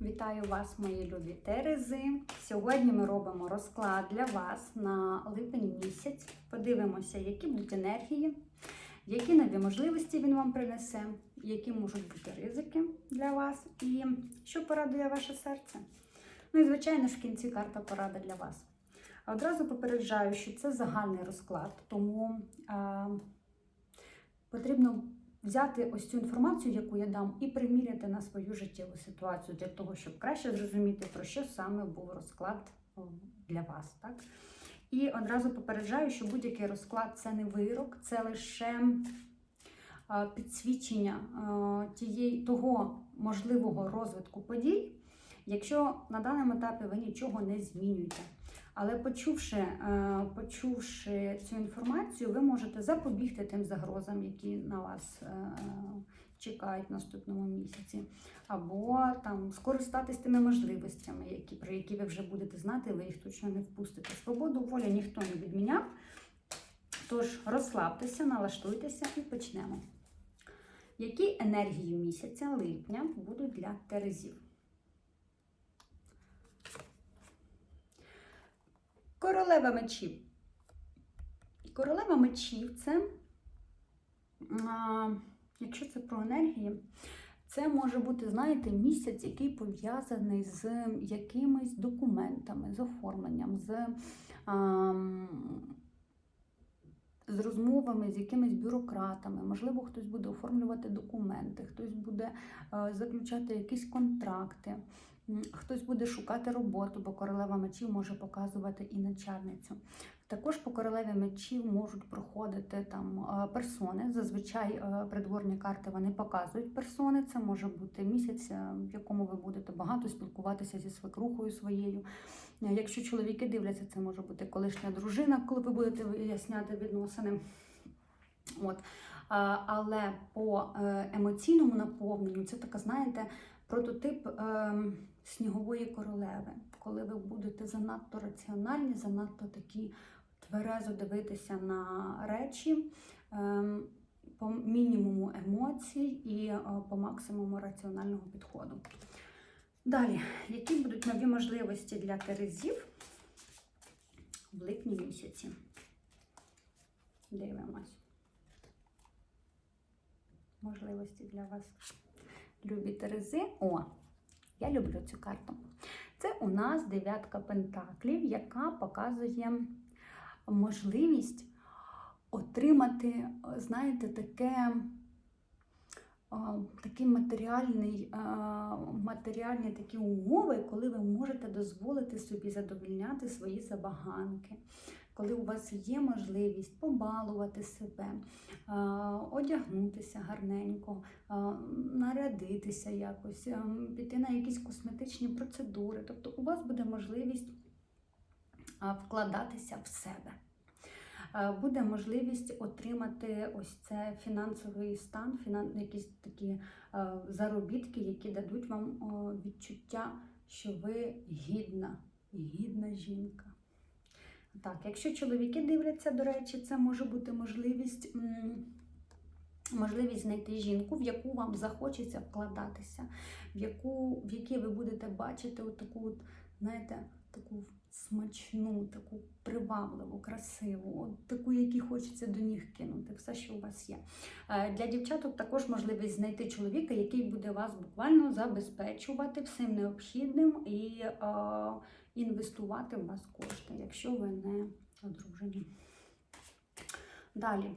Вітаю вас, мої любі Терези. Сьогодні ми робимо розклад для вас на липень місяць. Подивимося, які будуть енергії, які нові можливості він вам принесе, які можуть бути ризики для вас і що порадує ваше серце. Ну і, звичайно ж, в кінці карта порада для вас. Одразу попереджаю, що це загальний розклад, тому а, потрібно взяти ось цю інформацію, яку я дам, і приміряти на свою життєву ситуацію для того, щоб краще зрозуміти, про що саме був розклад для вас. Так? І одразу попереджаю, що будь-який розклад це не вирок, це лише підсвічення тієї, того можливого розвитку подій, якщо на даному етапі ви нічого не змінюєте. Але почувши, е, почувши цю інформацію, ви можете запобігти тим загрозам, які на вас е, чекають в наступному місяці, або там скористатись тими можливостями, які, про які ви вже будете знати, ви їх точно не впустите. Свободу волі ніхто не відміняв. Тож розслабтеся, налаштуйтеся і почнемо. Які енергії місяця липня будуть для Терезів? Королева мечів. Королева мечів це, а, якщо це про енергії, це може бути, знаєте, місяць, який пов'язаний з якимись документами, з оформленням, з, а, з розмовами з якимись бюрократами. Можливо, хтось буде оформлювати документи, хтось буде а, заключати якісь контракти. Хтось буде шукати роботу, бо королева мечів може показувати і начальницю. Також по королеві мечів можуть проходити там е, персони. Зазвичай е, придворні карти вони показують персони. Це може бути місяць, е, в якому ви будете багато спілкуватися зі свекрухою своєю. Якщо чоловіки дивляться, це може бути колишня дружина, коли ви будете виясняти відносини. От. Але по емоційному наповненню це така, знаєте, прототип ем, снігової королеви, коли ви будете занадто раціональні, занадто такі тверезо дивитися на речі, ем, по мінімуму емоцій і е, по максимуму раціонального підходу. Далі, які будуть нові можливості для терезів в липні місяці? Дивимось. Можливості для вас любі Терези. О, я люблю цю карту. Це у нас дев'ятка пентаклів, яка показує можливість отримати, знаєте, таке. Такий матеріальний, матеріальні такі умови, коли ви можете дозволити собі задовольняти свої забаганки, коли у вас є можливість побалувати себе, одягнутися гарненько, нарядитися якось, піти на якісь косметичні процедури. Тобто у вас буде можливість вкладатися в себе. Буде можливість отримати ось це фінансовий стан, якісь такі заробітки, які дадуть вам відчуття, що ви гідна, гідна жінка. Так, якщо чоловіки дивляться, до речі, це може бути можливість. Можливість знайти жінку, в яку вам захочеться вкладатися, в яку, в якій ви будете бачити от знаєте, таку смачну, таку привабливу, красиву, от таку, якій хочеться до ніг кинути, все, що у вас є. Е, Для дівчаток також можливість знайти чоловіка, який буде вас буквально забезпечувати всім необхідним і е, інвестувати в вас кошти, якщо ви не одружені. Далі.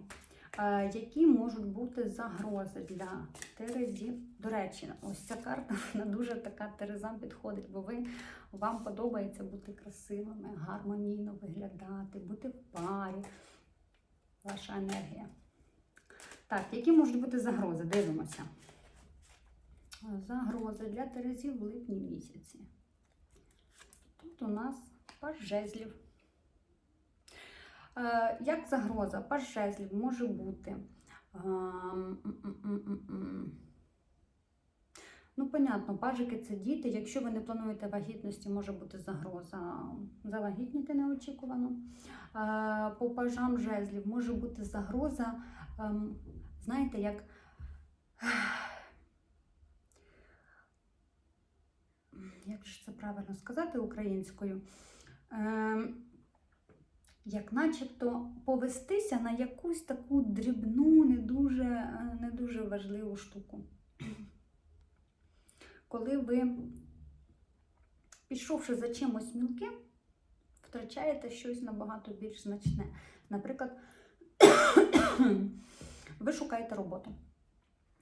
Е, Які можуть бути загрози для терезів? До речі, ось ця карта вона дуже така терезам підходить, бо ви вам подобається бути красивими, гармонійно виглядати, бути в парі. Ваша енергія. Так, які можуть бути загрози? Дивимося. Загрози для терезів в липні місяці. Тут у нас паж жезлів. Е, Як загроза? Паж жезлів може бути. ем. Ну, понятно, пажики це діти. Якщо ви не плануєте вагітності, може бути загроза завагітніти неочікувано. Е, По пажам жезлів може бути загроза, ем, знаєте, як як же це правильно сказати українською? Як начебто повестися на якусь таку дрібну, не дуже, е, не дуже важливу штуку. Коли ви, пішовши за чимось мілким, втрачаєте щось набагато більш значне. Наприклад, ви шукаєте роботу.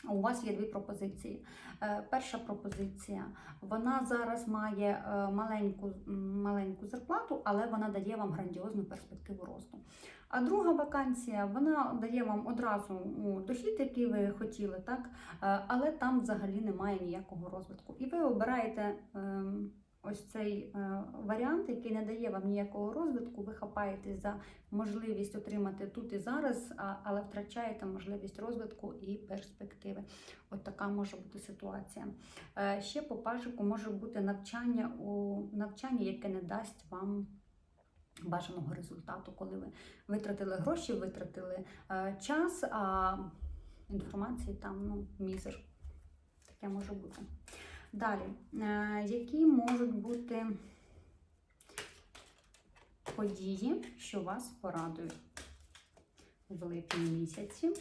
У вас є дві пропозиції. Е, Перша пропозиція, вона зараз має е, маленьку, маленьку зарплату, але вона дає вам грандіозну перспективу росту. А друга вакансія, вона дає вам одразу дохід, який ви хотіли, так? Е, але там взагалі немає ніякого розвитку. І ви обираєте ем, ось цей е, варіант, який не дає вам ніякого розвитку, ви хапаєтесь за можливість отримати тут і зараз, але втрачаєте можливість розвитку і перспективи. От така може бути ситуація. Е, Ще по пажику може бути навчання у навчання, яке не дасть вам. Бажаного результату, коли ви витратили гроші, витратили е, час, а інформації там ну, мізер. Таке може бути. Далі, е, які можуть бути події, що вас порадують в липні місяці?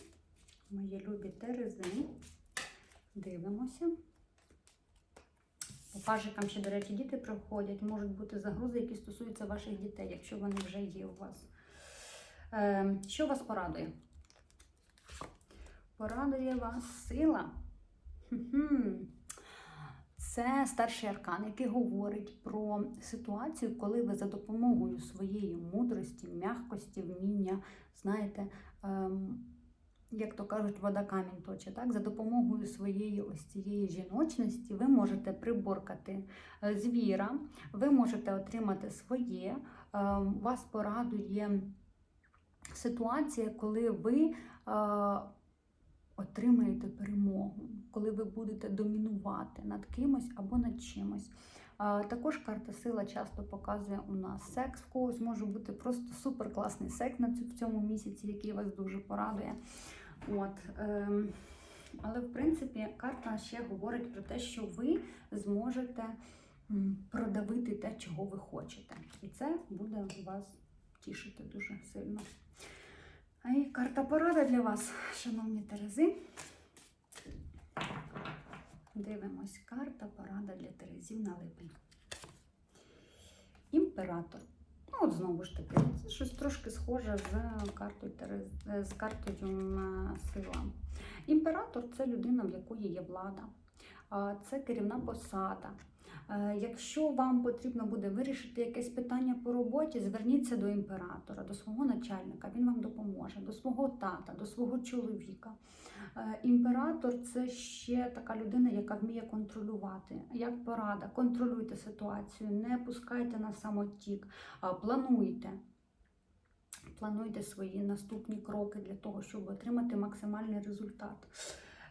Мої любі терези. Дивимося. По пажикам ще, до речі, діти приходять. Можуть бути загрози, які стосуються ваших дітей, якщо вони вже є у вас. Е, що вас порадує? Порадує вас сила. Це старший аркан, який говорить про ситуацію, коли ви за допомогою своєї мудрості, м'якості, вміння, знаєте, ем, як то кажуть, вода камінь точе, так? За допомогою своєї ось цієї жіночності ви можете приборкати е, звіра, ви можете отримати своє, ем, вас порадує ситуація, коли ви е, отримаєте перемогу, коли ви будете домінувати над кимось або над чимось. Також карта сила часто показує у нас секс. В когось може бути просто супер класний секс на в цьому місяці, який вас дуже порадує. От, ем, але в принципі карта ще говорить про те, що ви зможете продавити те, чого ви хочете. І це буде вас тішити дуже сильно. І карта порада для вас, шановні Терези. Дивимось, карта порада для Терезів на липень. Імператор. Ну, от знову ж таки, це щось трошки схоже з картою Терез, е, з картою сила. Імператор це людина, в якої є влада, це керівна посада. Е, Якщо вам потрібно буде вирішити якесь питання по роботі, зверніться до імператора, до свого начальника, він вам допоможе, до свого тата, до свого чоловіка. Е, Імператор це ще така людина, яка вміє контролювати. Як порада, контролюйте ситуацію, не пускайте на самотік, плануйте. Плануйте свої наступні кроки для того, щоб отримати максимальний результат.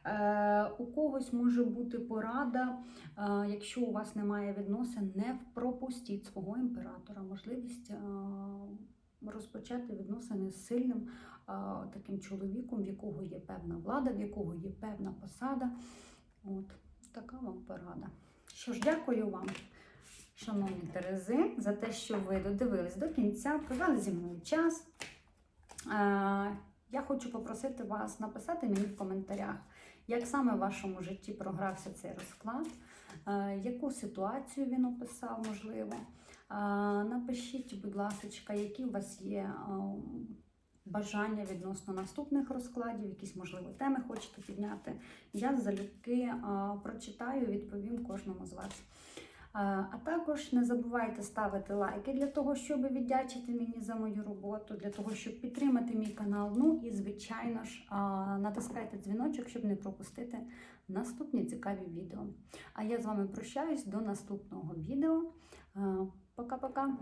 Е, у когось може бути порада, е, якщо у вас немає відносин, не пропустіть свого імператора, можливість е, розпочати відносини з сильним таким чоловіком, в якого є певна влада, в якого є певна посада. От така вам порада. Що ж, дякую вам, шановні Терези, за те, що ви додивились до кінця, провели зі мною час. Я хочу попросити вас написати мені в коментарях, як саме в вашому житті програвся цей розклад, е, яку ситуацію він описав, можливо. Е, Напишіть, будь ласка, які у вас є е, бажання відносно наступних розкладів, якісь, можливо, теми хочете підняти. Я залюбки прочитаю і відповім кожному з вас. А також не забувайте ставити лайки для того, щоб віддячити мені за мою роботу, для того, щоб підтримати мій канал. Ну і, звичайно ж, натискайте дзвіночок, щоб не пропустити наступні цікаві відео. А я з вами прощаюсь до наступного відео. Пока-пока!